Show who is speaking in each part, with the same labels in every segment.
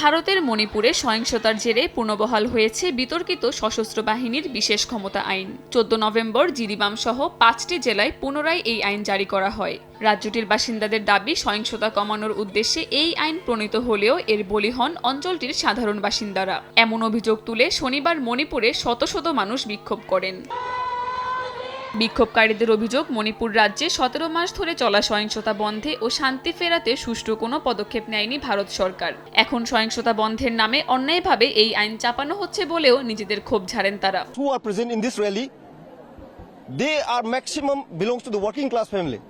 Speaker 1: ভারতের মণিপুরে সহিংসতার জেরে পুনর্বহাল হয়েছে বিতর্কিত সশস্ত্র বাহিনীর বিশেষ ক্ষমতা আইন। চোদ্দ নভেম্বর জিরিবাম সহ পাঁচটি জেলায় পুনরায় এই আইন জারি করা হয়। রাজ্যটির বাসিন্দাদের দাবি, সহিংসতা কমানোর উদ্দেশ্যে এই আইন প্রণীত হলেও এর বলি হন অঞ্চলটির সাধারণ বাসিন্দারা। এমন অভিযোগ তুলে শনিবার মণিপুরে শত শত মানুষ বিক্ষোভ করেন। বিক্ষোভকারীদের অভিযোগ মণিপুর রাজ্যে সতেরো মাস ধরে চলা সহিংসতা বন্ধে ও শান্তি ফেরাতে সুষ্ঠু কোনো পদক্ষেপ নেয়নি ভারত সরকার এখন সহিংসতা বন্ধের নামে অন্যায়ভাবে এই আইন চাপানো হচ্ছে বলেও নিজেদের ক্ষোভ ঝাড়েন তারা
Speaker 2: who are present in this rally, they are maximum belongs to the working class family,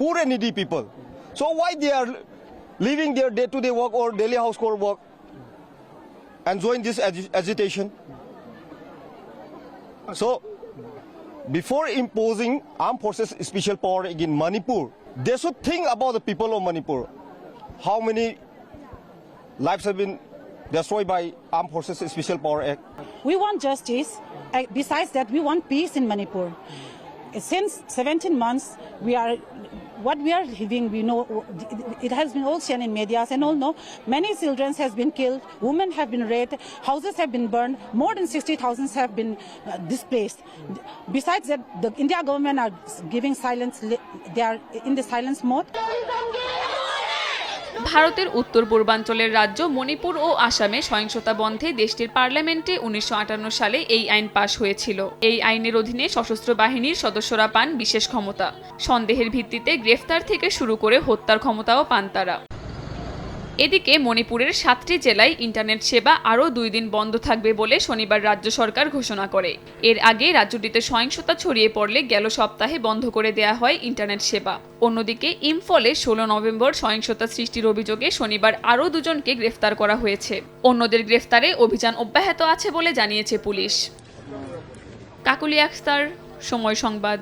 Speaker 2: poor and needy people. So why they are leaving their day-to-day work or daily household work and join this agi- agitation? So before imposing armed forces special power in Manipur, they should think about the people of Manipur. How many lives have been destroyed by armed forces special power act?
Speaker 3: We want justice. Uh, Besides that, we want peace in Manipur. Since 17 months, we are what we are living. We know it has been all seen in media and all know many children has been killed, women have been raped, houses have been burned, more than 60,000 have been uh, displaced. Besides that, the India government are giving silence. They are in the silence mode.
Speaker 1: ভারতের উত্তর পূর্বাঞ্চলের রাজ্য মণিপুর ও আসামে সহিংসতা বন্ধে দেশটির পার্লামেন্টে উনিশশো আটান্ন সালে এই আইন পাশ হয়েছিল। এই আইনের অধীনে সশস্ত্র বাহিনীর সদস্যরা পান বিশেষ ক্ষমতা। সন্দেহের ভিত্তিতে গ্রেফতার থেকে শুরু করে হত্যার ক্ষমতাও পান তারা। এদিকে মণিপুরের সাতটি জেলায় ইন্টারনেট সেবা আরও দুই দিন বন্ধ থাকবে বলে শনিবার রাজ্য সরকার ঘোষণা করে। এর আগে রাজ্যটিতে সহিংসতা ছড়িয়ে পড়লে গেল সপ্তাহে বন্ধ করে দেয়া হয় ইন্টারনেট সেবা। অন্যদিকে ইম্ফলে ষোলো নভেম্বর সহিংসতা সৃষ্টির অভিযোগে শনিবার আরও দুজনকে গ্রেফতার করা হয়েছে। অন্যদের গ্রেফতারে অভিযান অব্যাহত আছে বলে জানিয়েছে পুলিশ। কাকুলি আখতার, সময় সংবাদ।